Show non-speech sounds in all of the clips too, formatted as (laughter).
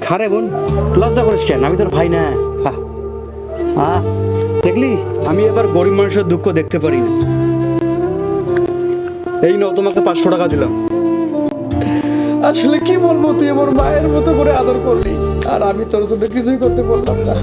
খারে বোন লজ্জা করিস কেন? আমি তোর ভাই না। আহ দেখলি? আমি এবার গরিব মানুষের দুঃখ দেখতে পারি না। এই নাও তোমাকে পাঁচশো টাকা দিলাম। আসলে কি বলব তুই আমার মায়ের মতো করে আদর করলি আর আমি তোর জন্য কিছুই করতে বললাম না।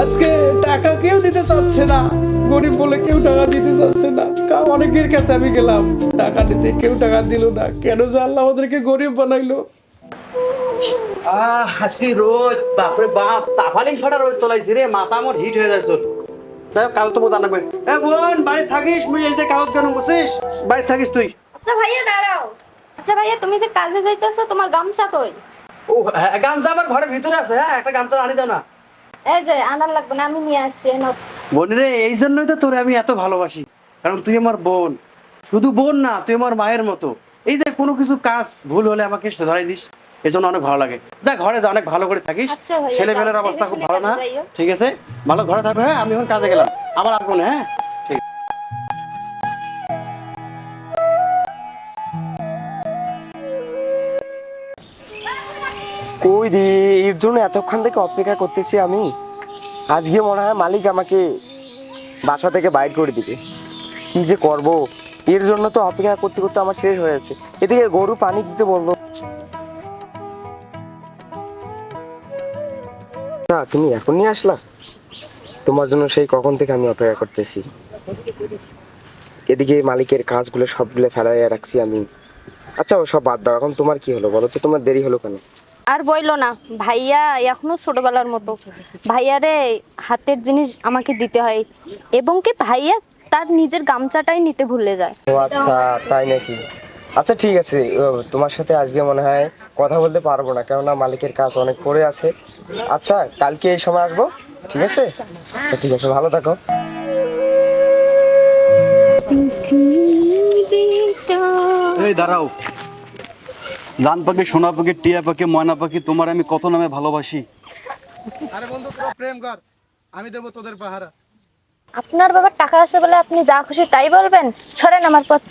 আজকে টাকা কেউ দিতে চাচ্ছে না গরিব বলে কেউ টাকা দিতে চাচ্ছে না। কা- অনেকের কাছে আমি গেলাম টাকা দিতে কেউ টাকা দিল না। কেন যে আল্লাহ আমাদেরকে গরিব বানাইলো? আহ রোজ বাপরে বাপ তাফালিং ফাটা রোজ রে মাথা আমার হিট হয়ে যাচ্ছে যাই হোক কাগজ তো বোঝা লাগবে। এ বোন বাড়ি থাকিস? মুই এই যে কাগজ কেন বসিস বাড়ি থাকিস তুই? আচ্ছা ভাইয়া দাঁড়াও। আচ্ছা ভাইয়া তুমি যে কাজে যাইতেছো তোমার গামছা কই? ও হ্যাঁ, গামছা আমার ঘরের ভিতরে আছে হ্যাঁ একটা গামছা আনি দাও না। এই যে আনার লাগবে না আমি নিয়ে আসছি এই নাও। বোন রে এই জন্যই তো তোরে আমি এত ভালোবাসি। কারণ তুই আমার বোন। শুধু বোন না তুই আমার মায়ের মতো। এই যে কোনো কিছু কাজ ভুল হলে আমাকে ধরাই দিস। এই জন্য অনেক ভালো লাগে। যা ঘরে যা অনেক ভালো করে থাকিস আচ্ছা ছেলেমেয়ের অবস্থা খুব ভালো না? ঠিক আছে? ভালো ঘরে থাকবে হ্যাঁ? আমি এখন কাজে গেলাম। আবার আসব না হ্যাঁ কই রে? এর জন্য এতক্ষণ থেকে অপেক্ষা করতেছি আমি। আজকে মনে হয় মালিক আমাকে বাসা থেকে বাইর করে দিবে। কি যে করব? এর জন্য তো অপেক্ষা করতে করতে আমার শেষ হয়ে যাচ্ছে। এদিকে গরু পানি দিতে বলল। তুমি এখনই আসলা? তোমার জন্য সেই কখন থেকে আমি অপেক্ষা করতেছি। এদিকে মালিকের কাজগুলো সবগুলো ফেলাইয়া রাখছি আমি। আচ্ছা ও সব বাদ দাও এখন তোমার কি হলো বলো তো? তোমার দেরি হলো কেন? আর বইলো না। ভাইয়া এখনও ছোটবেলার মতো। ভাইয়ারে হাতের জিনিস আমাকে দিতে হয় এবং কি ভাইয়া তার নিজের গামছাটাই নিতে ভুলে যায়। ও আচ্ছা তাই নাকি? আচ্ছা ঠিক আছে। তোমার সাথে আজকে মনে হয় কথা বলতে পারব না কেননা মালিকের কাজ অনেক পড়ে আছে। আচ্ছা কালকে এই সময় আসব ঠিক আছে? আচ্ছা ঠিক আছে ভালো থাকো। এই দাঁড়াও। লান পাখি সোনা পাখি টিয়া পাখি ময়না পাখি তোমার আমি কত নামে ভালোবাসি? আরে বন্ধু প্রেম কর। আমি দেবো তোদের পাহারা। আপনার বাবার টাকা আছে বলে আপনি যা খুশি তাই বলবেন? সরেন আমার পথ।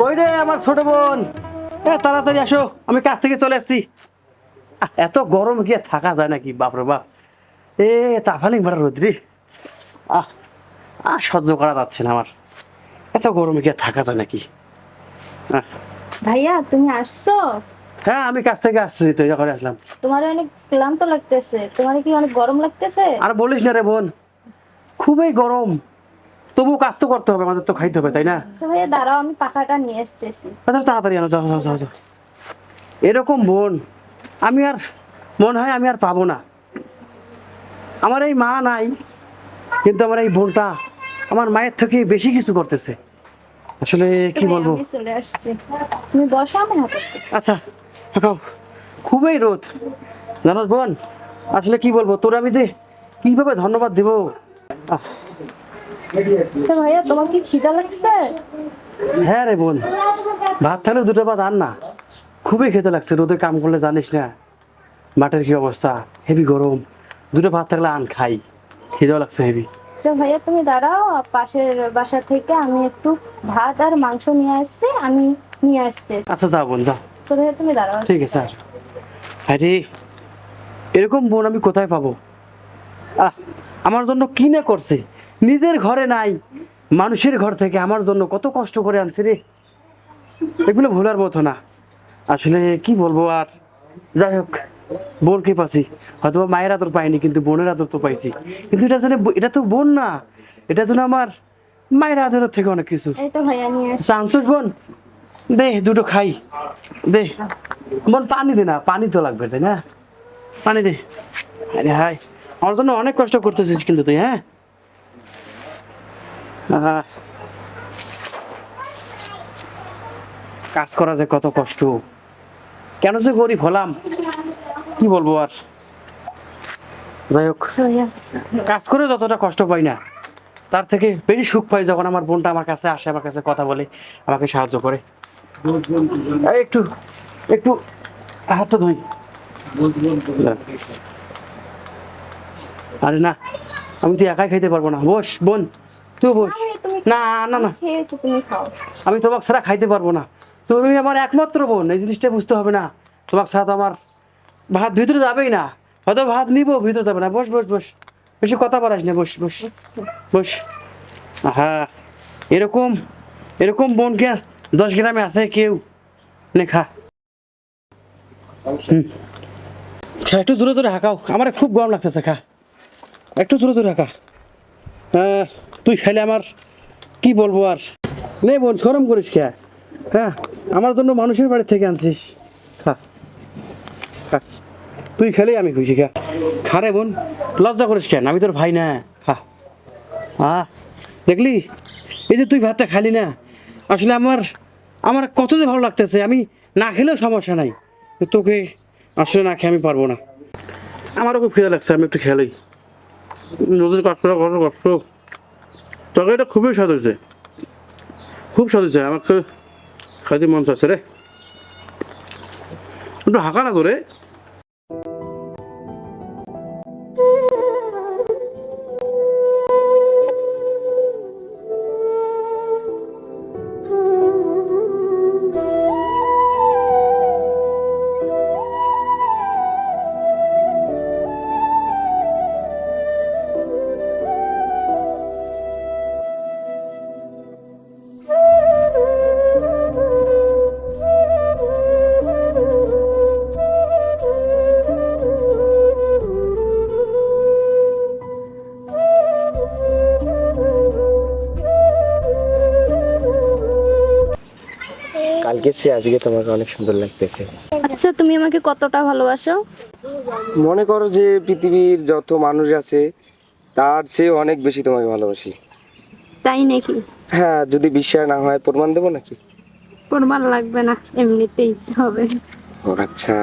কই রে আমার ছোট বোন? এ তাড়াতাড়ি আসো আমি কাজ থেকে চলে আসছি। এত গরম গিয়ে থাকা যায় নাকি? বাপরে বাপ। এ তাফালিং ভাড়া রোদ্রি। আহ আহ সহ্য করা যাচ্ছে না আমার। এত গরমে গিয়ে থাকা যায় নাকি? ভাইয়া তুমি আসছো? হ্যাঁ আমি কাজ থেকে আসছি তো করে আসলাম। তোমার অনেক ক্লান্ত লাগতেছে। তোমার কি অনেক গরম লাগতেছে? আর বলিস না রে বোন খুবই গরম। তবু কাজ তো করতে হবে আমাদের তো খাইতে হবে তাই না? আচ্ছা ভাইয়া দাঁড়াও আমি পাখাটা নিয়ে আসতেছি। আচ্ছা তাড়াতাড়ি আনো যাও যাও যাও যাও। এরকম বোন আমি আর মনে হয় আমি আর পাবো না। আমার এই মা নাই কিন্তু আমার এই বোনটা আমার মায়ের থেকে বেশি কিছু করতেছে। আসলে কি বলব? চলে আসছি। তুমি বসো আমি আচ্ছা। খুবই রোদ। জানাস বোন আসলে কি বলব তোর আমি যে কীভাবে ধন্যবাদ দেব? আহ, আচ্ছা ভাইয়া তোমার কি খিদা লাগছে? হ্যাঁ রে বোন ভাত থাকলে দুটো ভাত আন না। খুবই খেতে লাগছে রোদে কাম করলে জানিস না। মাঠের কি অবস্থা? হেভি গরম। দুটো ভাত থাকলে আন খাই। খিদেও লাগছে হেভি। আচ্ছা ভাইয়া তুমি দাঁড়াও পাশের বাসা থেকে আমি একটু ভাত আর মাংস নিয়ে আসছি আমি নিয়ে আসতেছি আচ্ছা যা বোন যা তো ভাইয়া তুমি দাঁড়াও। ঠিক আছে আসো আরে এরকম বোন আমি কোথায় পাবো? আহ আমার জন্য কি না করছে? নিজের ঘরে নাই মানুষের ঘর থেকে আমার জন্য কত কষ্ট করে আনছে রে। এগুলো ভোলার মতো না। আসলে কি বলব আর? যাই হোক বোন কি পাচ্ছি হয়তো মায়ের আদর পাইনি কিন্তু বোনের আদর তো পাইছি। কিন্তু এটা জন্য এটা তো বোন না। এটা জন্য আমার মায়ের আদরের থেকে অনেক কিছু। চাংচুস বোন দে দুটো খাই। দে বোন পানি দে না পানি তো লাগবে তাই না? পানি দে। আরে হাই আমার জন্য অনেক কষ্ট করতেছিস কিন্তু তুই হ্যাঁ। (laughs) কাজ করা যে কত কষ্ট। কেন যে গরিব হলাম? কি বলব আর? যাই হোক আচ্ছা কাজ করে যতটা কষ্ট পাই না তার থেকে বেশি সুখ পাই যখন আমার বোনটা আমার কাছে আসে আমার কাছে কথা বলে আমাকে সাহায্য করে। একটু একটু একটু তো ধুই। আরে না আমি তুই একাই খাইতে পারব না। বস বোন। তুই বস। না না না। আমি তোমাকে ছাড়া খাইতে পারব না। তুমি আমার একমাত্র বোন এই জিনিসটা বুঝতে হবে না। তোমাকে ছাড়া তো আমার ভাত ভিতরে যাবেই না। হয়তো ভাত নিব ভিতরে যাবে না। বস বস বস। বেশি কথা বাড়াস না বস বস। বস। হ্যাঁ এরকম এরকম বোন কে আর দশ গ্রামে আছে কেউ? নে খা। হুম। খা একটু জোরে জোরে হাঁকাও। আমার খুব গরম লাগতেছে খা। একটু জোরে জোরে হাঁকা। হ্যাঁ তুই খেলে আমার কি বলব আর? নে বোন সরম করিস কে? হ্যাঁ আমার জন্য মানুষের বাড়ি থেকে আনছিস। খা খা। তুই খেলেই আমি খুশি, খা। খা রে বোন, লজ্জা করিস কেন? আমি তোর ভাই না। খা। আহ দেখলি? এই যে তুই ভাতটা খালি না, আসলে আমার আমার কত যে ভালো লাগতেছে, আমি না খেলেও সমস্যা নাই। তোকে আসলে না খেয়ে আমি পারব না। আমারও খুব খিদে লাগছে, আমি একটু খেলেই। নদীর কষ্ট কষ্ট। তরকারিটা খুবই স্বাদ হয়েছে। খুব স্বাদ হয়েছে, আমাকে খাইতে মন চাচ্ছে রে। একটু হাঁকা না করে। সে আজকে তোমাকে অনেক সুন্দর লাগতেছে। আচ্ছা তুমি আমাকে কতটা ভালোবাসো? মনে করো যে পৃথিবীর যত মানুষ আছে তার চেয়ে অনেক বেশি তোমাকে ভালোবাসি। তাই নাকি? হ্যাঁ যদি বিশ্বাস না হয় প্রমাণ দেবো নাকি? প্রমাণ লাগবে না এমনিতেই হবে। ও আচ্ছা।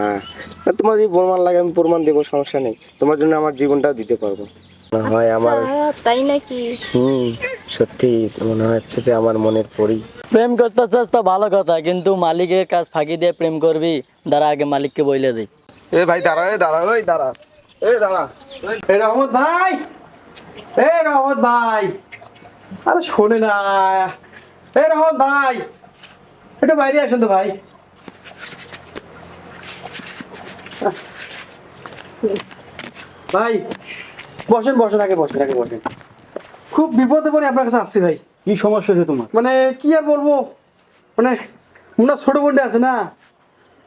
তা তোমার যদি প্রমাণ লাগে আমি প্রমাণ দেবো সমস্যা নেই। তোমার জন্য আমার জীবনটাও দিতে পারব। মনে হয় আমার আচ্ছা, তাই নাকি? হুম সত্যি মনে হচ্ছে যে আমার মনের পরি প্রেম করতে চাস তো ভালো কথা, কিন্তু মালিকের কাজ ফাঁকি দিয়ে প্রেম করবি, দাঁড়া আগে মালিককে বইলে দিই এ ভাই, দাঁড়া, এ দাঁড়া, ওই দাঁড়া, এ দাঁড়া। এ রহমত ভাই, এ রহমত ভাই। আরে শোনে না, এ রহমত ভাই, একটু বাইরে আসুন তো ভাই। ভাই, বসেন বসেন, আগে বসেন আগে বসেন। খুব বিপদে পড়ে আপনার কাছে আসছি ভাই। কি সমস্যা হয়েছে তোমার? মানে কি আর বলব? মানে ওনার ছোট বোনটা আছে না?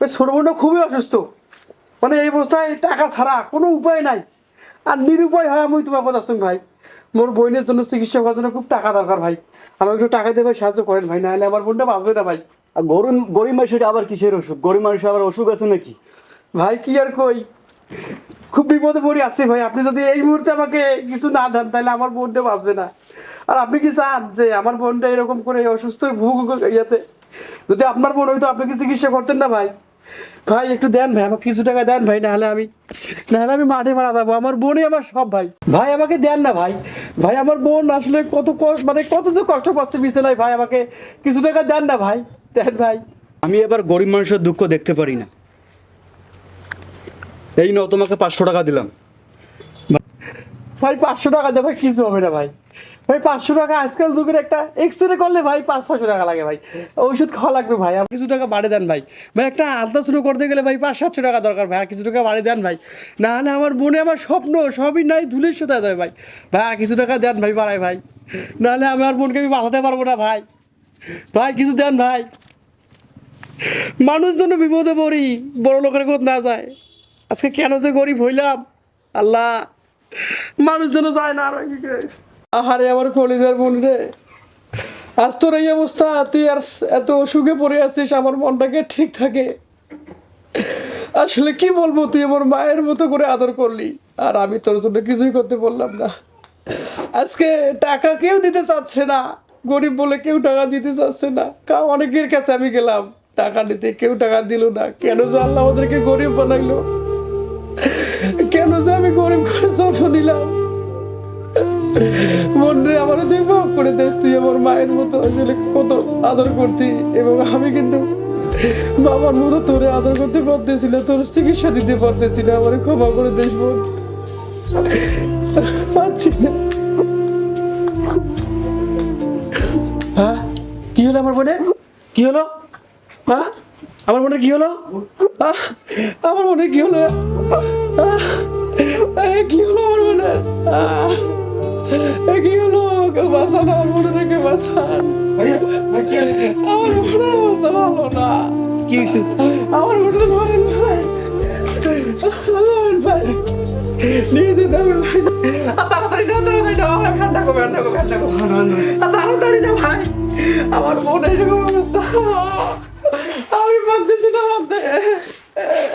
ওই ছোট বোনটা খুবই অসুস্থ। মানে এই অবস্থায় টাকা ছাড়া কোনো উপায় নাই। আর নিরুপায় হয় আমি তোমার কথা শুন ভাই। মোর বোনের জন্য চিকিৎসা করার জন্য খুব টাকা দরকার ভাই। আমাকে একটু টাকা দিয়ে ভাই সাহায্য করেন ভাই নাহলে আমার বোনটা বাঁচবে না ভাই। আর গরম গরিব মানুষের আবার কিসের অসুখ গরিব মানুষের আবার অসুখ আছে নাকি? ভাই কি আর কই? খুব বিপদে পড়ে আসছি ভাই। আপনি যদি এই মুহূর্তে আমাকে কিছু না দেন, তাহলে আমার বোনটা বাঁচবে না। আর আপনি কি চান যে আমার বোনটা এরকম করে অসুস্থ ভুগ ইয়াতে? যদি আপনার বোন হয়তো আপনি কি চিকিৎসা করতেন না ভাই? ভাই, একটু দেন ভাই, আমাকে কিছু টাকা দেন ভাই, নাহলে আমি নাহলে আমি মাঠে মারা যাব। আমার বোনই আমার সব ভাই। ভাই, আমাকে দেন না ভাই। ভাই, আমার বোন আসলে কত কষ্ট মানে কত যে কষ্ট পাচ্ছে বিছানায়, ভাই, আমাকে কিছু টাকা দেন না ভাই। দেন ভাই। আমি এবার গরিব মানুষের দুঃখ দেখতে পারি না। এই নাও, তোমাকে পাঁচশো টাকা দিলাম। ভাই, পাঁচশো টাকা দে ভাই, কিছু হবে না ভাই। ভাই, পাঁচশো টাকা আজকাল যুগের একটা এক্স রে করলে ভাই পাঁচ ছশো টাকা লাগে ভাই। ওষুধ খাওয়া লাগবে ভাই আর কিছু টাকা বাড়ে দেন ভাই। ভাই, একটা আলতা শুরু করতে গেলে ভাই পাঁচ সাতশো টাকা দরকার ভাই, আর কিছু টাকা বাড়ে দেন ভাই। না হলে আমার বোনে আমার স্বপ্ন সবই নাই, ধুলের সাথে দেয় ভাই। ভাই, আর কিছু টাকা দেন ভাই বাড়াই ভাই। নাহলে আমার বোনকে আমি বাঁচাতে পারব না ভাই। ভাই, কিছু দেন ভাই। মানুষ জন্য বিপদে পড়ি বড় লোকের কোথ না যায়। আজকে কেন যে গরিব হইলাম? আল্লাহ, মানুষ যেন যায় না আর আহারে, আমার কলিজার বোন রে। আজ তোর এই অবস্থা, তুই আর এত অসুখে পড়ে আছিস, আমার মনটাকে ঠিক থাকে। আসলে কি বলব, তুই আমার মায়ের মতো করে আদর করলি, আর আমি তোর জন্য কিছুই করতে বললাম না। আজকে টাকা কেউ দিতে চাচ্ছে না, গরিব বলে কেউ টাকা দিতে চাচ্ছে না। কা অনেকের কাছে আমি গেলাম, টাকা নিতে, কেউ টাকা দিল না। কেন যে আল্লাহ আমাদেরকে গরিব বানাইলো? কেন যে আমি গরিব করে জন্ম নিলাম? মন রে আমার তুই ভাগ করে দেশ তুই আমার মায়ের মতো আসলে কত আদর করতি। এবং আমি কিন্তু বাবার মতো তোরে আদর করতে পারতেছি না, তোর চিকিৎসা দিতে পারতেছি না, আমার ক্ষমা করে দেশ বোন পাচ্ছি না। হ্যাঁ? কি হলো আমার বোনের কি হলো? হ্যাঁ? আমার বোনের কি হলো? আমার মনে কি হলো? কি হলো আমার মনে কি হলো কেউ বাঁচান আমার মনে রেখে আমার মনের অবস্থা ভালো না কি হয়েছে আমার মনে তো ভাই আমার মনে এরকম অবস্থা। আমি পারতেছি না ভাবতে।